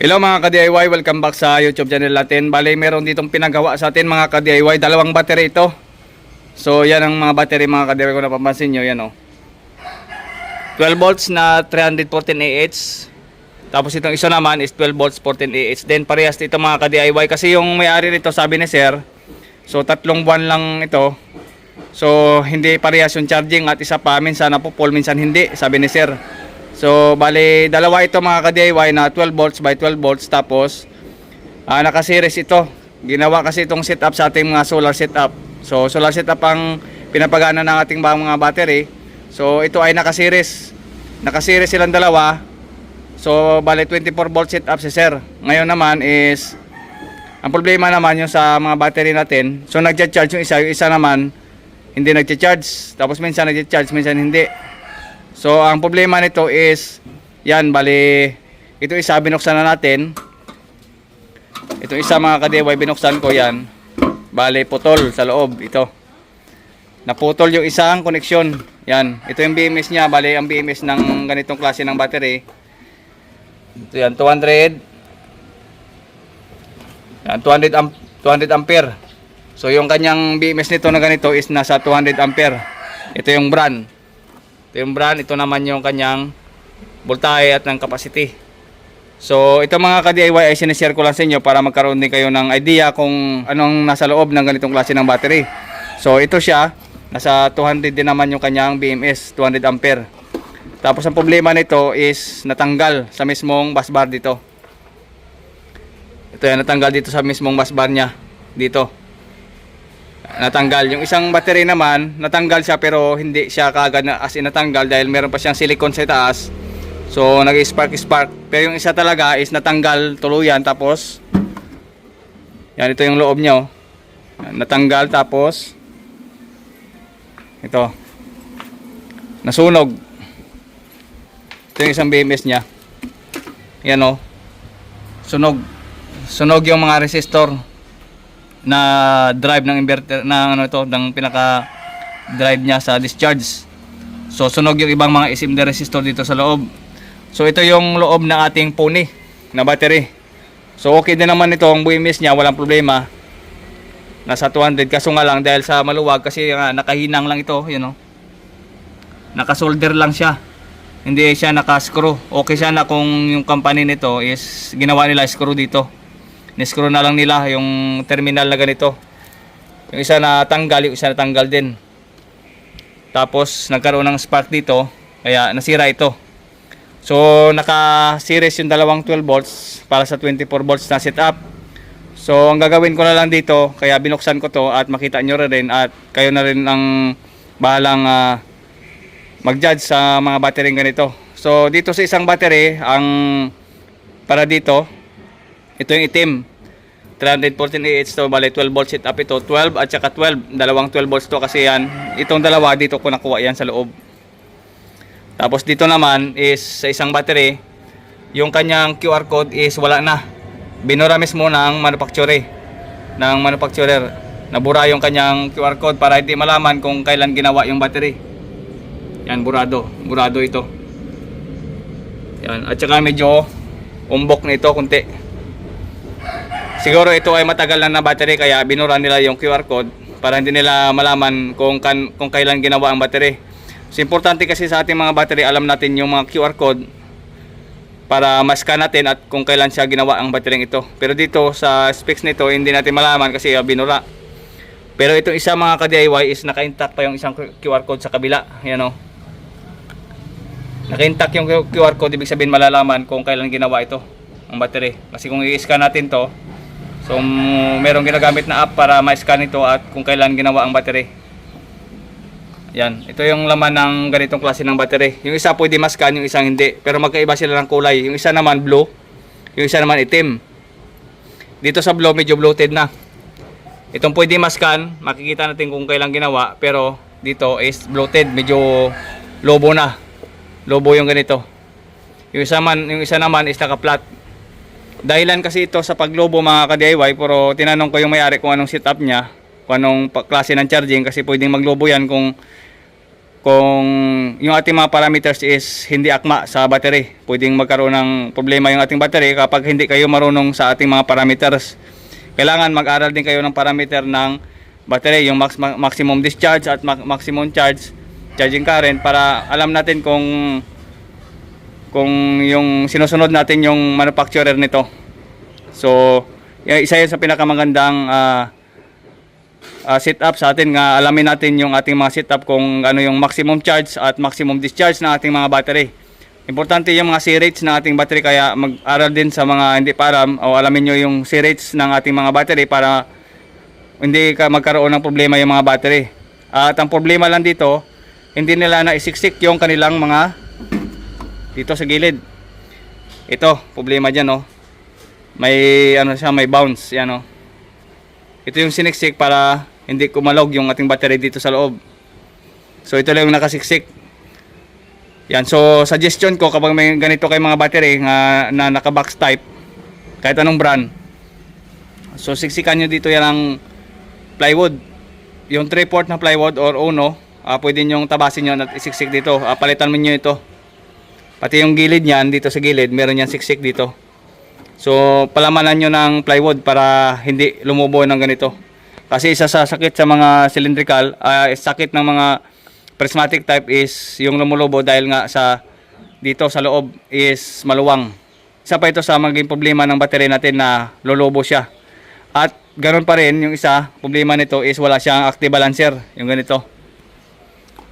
Hello mga ka-DIY, welcome back sa YouTube channel natin. Bale, meron ditong pinagawa sa atin mga ka-DIY, dalawang battery ito. So, yan ang mga battery mga ka-DIY kung napapansin nyo, yan o. 12 volts na 314 AH. Tapos itong isa naman is 12 volts 14 AH. Then parehas ito mga ka-DIY kasi yung may-ari nito sabi ni Sir, so tatlong buwan lang ito. So, hindi parehas yung charging at isa pa, minsan napupol, minsan hindi, sabi ni Sir. So, bali, dalawa ito mga ka-DIY na 12 volts by 12 volts. Tapos, ah, naka-series ito. Ginawa kasi itong setup sa ating mga solar setup. So, solar setup ang pinapagana ng ating mga battery. So, ito ay naka-series. Naka-series silang dalawa. So, bali 24 volt setup si Sir. Ngayon naman is, ang problema naman yung sa mga battery natin. So, nagcha-charge yung isa. Yung isa naman, hindi nagcha-charge. Tapos minsan nagcha-charge, minsan hindi. So, ang problema nito is, yan, bali, ito isa, binuksan na natin. Ito isa mga ka-DIY, binuksan ko yan. Bali, putol sa loob, ito. Naputol yung isang koneksyon. Yan, ito yung BMS niya, bali, ang BMS ng ganitong klase ng battery. Ito yan, 200. Yan, 200, amp 200 ampere. So, yung kanyang BMS nito na ganito is nasa 200 ampere. Ito yung brand. Ito yung brand, ito naman yung kanyang voltahe at ng capacity. So, ito mga ka-DIY ay sinishare ko lang sa inyo para magkaroon din kayo ng idea kung anong nasa loob ng ganitong klase ng battery. So, ito siya, nasa 200 din naman yung kanyang BMS, 200 ampere. Tapos ang problema nito is natanggal sa mismong bus bar dito. Ito yan, natanggal dito sa mismong bus bar niya. Dito natanggal. Yung isang battery naman, natanggal siya pero hindi siya kagad na as in natanggal dahil meron pa siyang silicone sa taas. So, nag-spark spark. Pero yung isa talaga is natanggal tuluyan tapos yan ito yung loob niya oh. Natanggal tapos ito nasunog. Ito yung isang BMS niya. Yan oh. Sunog. Sunog yung mga resistor na drive ng inverter ng ano ito ng pinaka drive niya sa discharge. So sunog yung ibang mga SMD resistor dito sa loob. So ito yung loob ng ating pony na battery. So okay din naman ito ang BMS niya, walang problema. Nasa 200 kaso nga lang dahil sa maluwag kasi nga nakahinang lang ito, you know. Naka-solder lang siya. Hindi siya naka-screw. Okay siya na kung yung company nito is ginawa nila screw dito niscrew na lang nila yung terminal na ganito. Yung isa na tanggal yung isa na tanggal din. Tapos nagkaroon ng spark dito kaya nasira ito. So naka series yung dalawang 12 volts para sa 24 volts na setup. So ang gagawin ko na lang dito kaya binuksan ko to at makita nyo rin at kayo na rin ang bahalang uh, mag-judge sa mga battery ganito. So dito sa isang battery ang para dito ito yung itim. 314 AH to, bali 12 volts setup ito. 12 at saka 12. Dalawang 12 volts to kasi yan. Itong dalawa dito ko nakuha yan sa loob. Tapos dito naman is sa isang battery, yung kanyang QR code is wala na. Binura mismo ng manufacturer. Ng manufacturer. Nabura yung kanyang QR code para hindi malaman kung kailan ginawa yung battery. Yan, burado. Burado ito. Yan. At saka medyo umbok na ito kunti. Siguro ito ay matagal na na battery kaya binura nila yung QR code para hindi nila malaman kung kan, kung kailan ginawa ang battery. So importante kasi sa ating mga battery alam natin yung mga QR code para ma-scan natin at kung kailan siya ginawa ang battery ito. Pero dito sa specs nito hindi natin malaman kasi uh, binura. Pero itong isa mga ka-DIY is naka-intact pa yung isang QR code sa kabila. Yan o. Naka-intact yung QR code ibig sabihin malalaman kung kailan ginawa ito ang battery. Kasi kung i-scan natin to So, merong ginagamit na app para ma-scan ito at kung kailan ginawa ang battery. Yan. Ito yung laman ng ganitong klase ng battery. Yung isa pwede ma-scan, yung isang hindi. Pero magkaiba sila ng kulay. Yung isa naman blue, yung isa naman itim. Dito sa blue, medyo bloated na. Itong pwede ma-scan, makikita natin kung kailan ginawa. Pero dito is bloated, medyo lobo na. Lobo yung ganito. Yung isa, man, yung isa naman is naka-flat dahilan kasi ito sa paglobo mga ka-DIY pero tinanong ko yung may-ari kung anong setup niya kung anong klase ng charging kasi pwedeng maglobo yan kung kung yung ating mga parameters is hindi akma sa battery. Pwedeng magkaroon ng problema yung ating battery kapag hindi kayo marunong sa ating mga parameters. Kailangan mag-aral din kayo ng parameter ng battery, yung max, ma- maximum discharge at ma- maximum charge, charging current para alam natin kung kung yung sinusunod natin yung manufacturer nito. So, isa yun sa pinakamagandang ah, ah, setup sa atin nga alamin natin yung ating mga setup kung ano yung maximum charge at maximum discharge ng ating mga battery. Importante yung mga C-rates ng ating battery kaya mag-aral din sa mga hindi pa alam o alamin nyo yung C-rates ng ating mga battery para hindi ka magkaroon ng problema yung mga battery. At ang problema lang dito, hindi nila na isiksik yung kanilang mga dito sa gilid. Ito, problema dyan, oh. May, ano siya, may bounce, yan, oh. Ito yung siniksik para hindi kumalog yung ating battery dito sa loob. So, ito lang yung nakasiksik. Yan, so, suggestion ko kapag may ganito kay mga battery nga, na naka-box type, kahit anong brand, so, siksikan nyo dito yan ang plywood. Yung 3 port na plywood or uno, ah pwede nyo tabasin nyo at isiksik dito. Ah, palitan mo nyo ito. Pati yung gilid niyan, dito sa gilid, meron yan siksik dito. So, palamanan nyo ng plywood para hindi lumubo ng ganito. Kasi isa sa sakit sa mga cylindrical, ah, sakit ng mga prismatic type is yung lumulubo dahil nga sa dito sa loob is maluwang. Isa pa ito sa maging problema ng battery natin na lulubo siya. At ganoon pa rin, yung isa, problema nito is wala siyang active balancer. Yung ganito.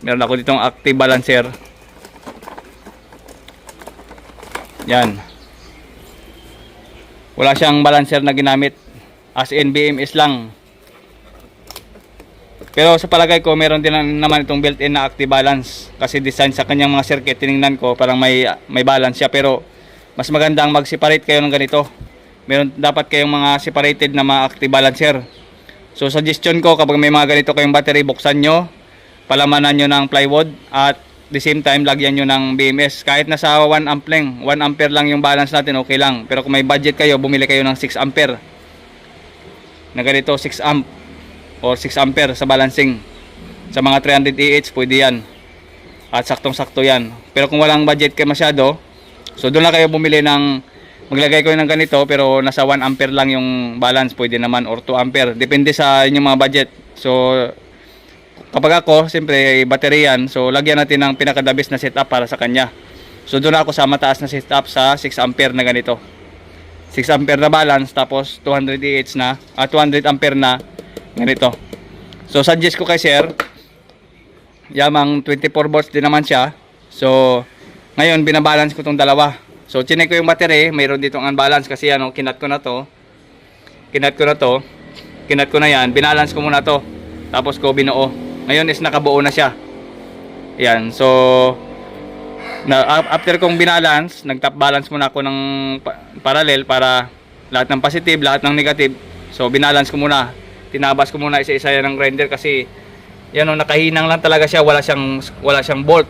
Meron ako ditong active balancer. Yan. Wala siyang balancer na ginamit. As in BMS lang. Pero sa palagay ko, meron din naman itong built-in na active balance. Kasi design sa kanyang mga circuit, tiningnan ko, parang may, may balance siya. Pero mas maganda ang mag-separate kayo ng ganito. Meron dapat kayong mga separated na mga active balancer. So suggestion ko kapag may mga ganito kayong battery, buksan nyo, palamanan nyo ng plywood at the same time lagyan nyo ng BMS. Kahit nasa 1 amp lang, 1 ampere lang yung balance natin, okay lang. Pero kung may budget kayo, bumili kayo ng 6 ampere. Na ganito, 6 amp or 6 ampere sa balancing. Sa mga 300 AH, pwede yan. At saktong-sakto yan. Pero kung walang budget kayo masyado, so doon lang kayo bumili ng maglagay kayo ng ganito pero nasa 1 ampere lang yung balance pwede naman or 2 ampere depende sa inyong mga budget so kapag ako siyempre battery so lagyan natin ng pinakadabis na setup para sa kanya so doon ako sa mataas na setup sa 6 ampere na ganito 6 ampere na balance tapos 200 AH na ah, 200 ampere na ganito so suggest ko kay sir Yamang 24 volts din naman siya. So, ngayon binabalance ko tong dalawa. So, chinek ko yung battery, mayroon ditong unbalance kasi ano, kinat ko na to. Kinat ko na to. Kinat ko na yan, binalance ko muna to. Tapos ko binuo. Ngayon is nakabuo na siya. Yan, so na af- after kong binalance, nag-top balance muna ako ng pa- parallel para lahat ng positive, lahat ng negative. So binalance ko muna. Tinabas ko muna isa-isa yan ng grinder kasi yan oh, nakahinang lang talaga siya, wala siyang wala siyang bolt.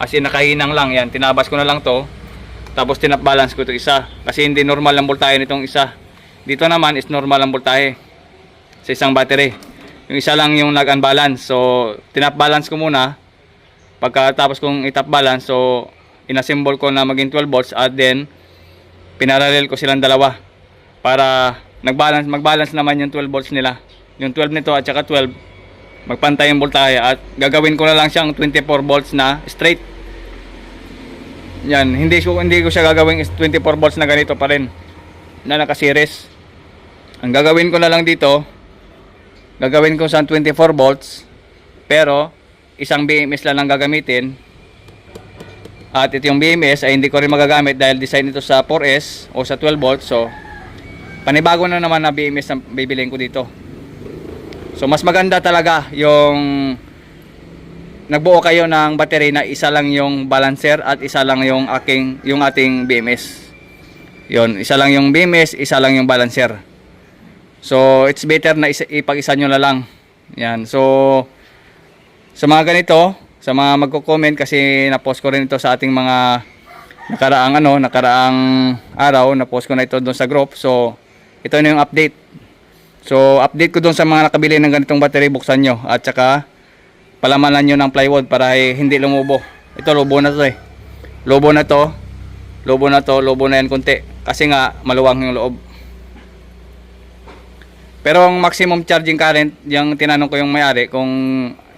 As in nakahinang lang yan. Tinabas ko na lang to. Tapos tinap balance ko to isa kasi hindi normal ang voltahe nitong isa. Dito naman is normal ang voltahe sa isang battery. Yung isa lang yung nag-unbalance. So tinap balance ko muna. Pagkatapos kong itap balance, so inassemble ko na maging 12 volts at then pinarallel ko silang dalawa para nagbalance magbalance naman yung 12 volts nila. Yung 12 nito at saka 12 magpantay yung voltahe at gagawin ko na lang siyang 24 volts na straight. Yan, hindi ko hindi ko siya gagawin is 24 volts na ganito pa rin na naka-series. Ang gagawin ko na lang dito, gagawin ko sa 24 volts pero isang BMS lang ang gagamitin. At ito yung BMS ay hindi ko rin magagamit dahil design ito sa 4S o sa 12 volts. So, panibago na naman na BMS ang bibiliin ko dito. So, mas maganda talaga yung nagbuo kayo ng battery na isa lang yung balancer at isa lang yung aking yung ating BMS. Yon, isa lang yung BMS, isa lang yung balancer. So, it's better na isa, ipag-isa nyo na lang. Yan. So, sa mga ganito, sa mga magko-comment kasi na-post ko rin ito sa ating mga nakaraang ano, nakaraang araw, na-post ko na ito doon sa group. So, ito na yung update. So, update ko doon sa mga nakabili ng ganitong battery, buksan nyo. At saka, palamanan nyo ng plywood para eh, hindi lumubo. Ito lobo na to eh. Lobo na to. Lobo na to, lobo na yan konti. Kasi nga maluwang yung loob. Pero ang maximum charging current, yung tinanong ko yung may-ari kung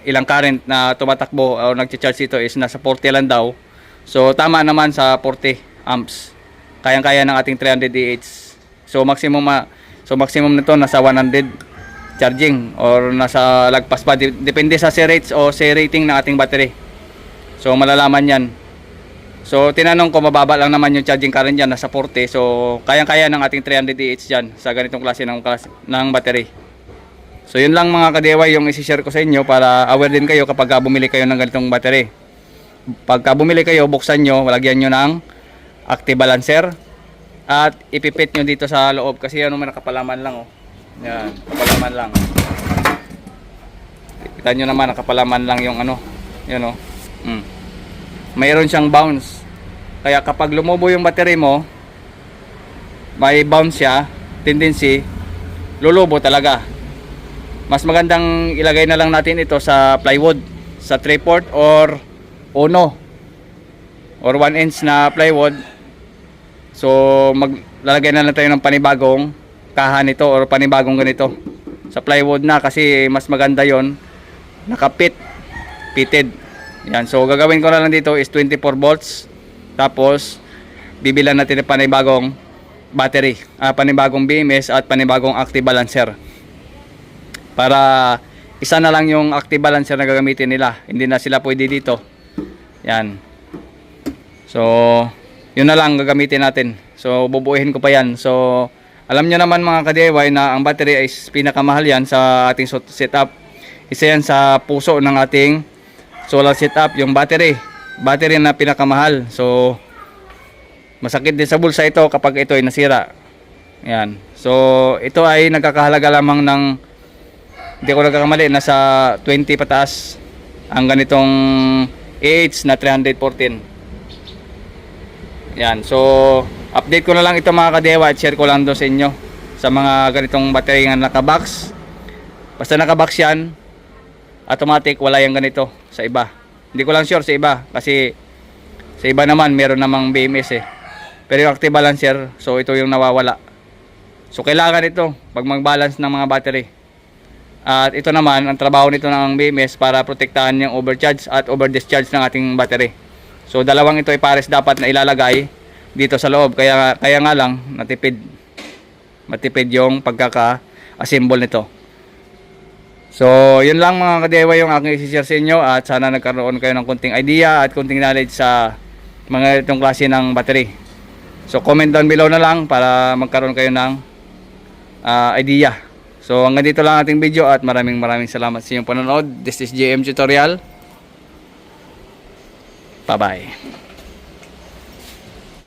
ilang current na tumatakbo o nagcha-charge ito is nasa 40 lang daw. So tama naman sa 40 amps. Kayang-kaya ng ating 300 DH. So maximum ma so maximum nito nasa 100 charging or nasa lagpas pa Dep- depende sa C rates o C rating ng ating battery. So malalaman 'yan. So tinanong ko mababa lang naman yung charging current diyan nasa 40. So kayang-kaya ng ating 300 DH diyan sa ganitong klase ng klase ng battery. So yun lang mga kadewa yung isi-share ko sa inyo para aware din kayo kapag ka bumili kayo ng ganitong battery. Pagka bumili kayo, buksan nyo, lagyan nyo ng active balancer at ipipit nyo dito sa loob kasi ano may nakapalaman lang oh. Yan, kapalaman lang. Kita nyo naman nakapalaman lang yung ano, yun oh. Mm. Mayroon siyang bounce. Kaya kapag lumubo yung battery mo, may bounce siya, tendency, lulubo talaga. Mas magandang ilagay na lang natin ito sa plywood, sa 3 port or uno or 1 inch na plywood. So maglalagay na lang tayo ng panibagong kaha nito or panibagong ganito sa plywood na kasi mas maganda yon nakapit pitted yan so gagawin ko na lang dito is 24 volts. Tapos bibilan natin ng panibagong battery ah, panibagong BMS at panibagong active balancer. Para isa na lang yung active balancer na gagamitin nila. Hindi na sila pwede dito. Yan. So yun na lang gagamitin natin. So bubuuhin ko pa yan. So alam nyo naman mga ka-DIY na ang battery is pinakamahal yan sa ating setup. Isa yan sa puso ng ating solar setup yung battery. Battery na pinakamahal. So masakit din sa bulsa ito kapag ito ay nasira. Yan. So ito ay nagkakahalaga lamang ng hindi ko nagkakamali nasa 20 pataas ang ganitong AH na 314 yan. So update ko na lang ito mga kadewa at share ko lang doon sa inyo sa mga ganitong battery nga nakabox. Basta nakabox yan automatic wala yung ganito sa iba hindi ko lang sure sa iba kasi sa iba naman meron namang BMS eh pero yung active balancer so ito yung nawawala so kailangan ito pag mag-balance ng mga battery at ito naman, ang trabaho nito ng BMS para protektahan yung overcharge at overdischarge ng ating battery. So dalawang ito ay pares dapat na ilalagay dito sa loob. Kaya kaya nga lang natipid matipid yung pagkaka-assemble nito. So, yun lang mga kadewa yung aking isi-share sa inyo at sana nagkaroon kayo ng konting idea at konting knowledge sa mga itong klase ng battery. So, comment down below na lang para magkaroon kayo ng ah, idea. So hanggang dito lang ating video at maraming maraming salamat sa inyong panonood. This is JM Tutorial. Bye bye.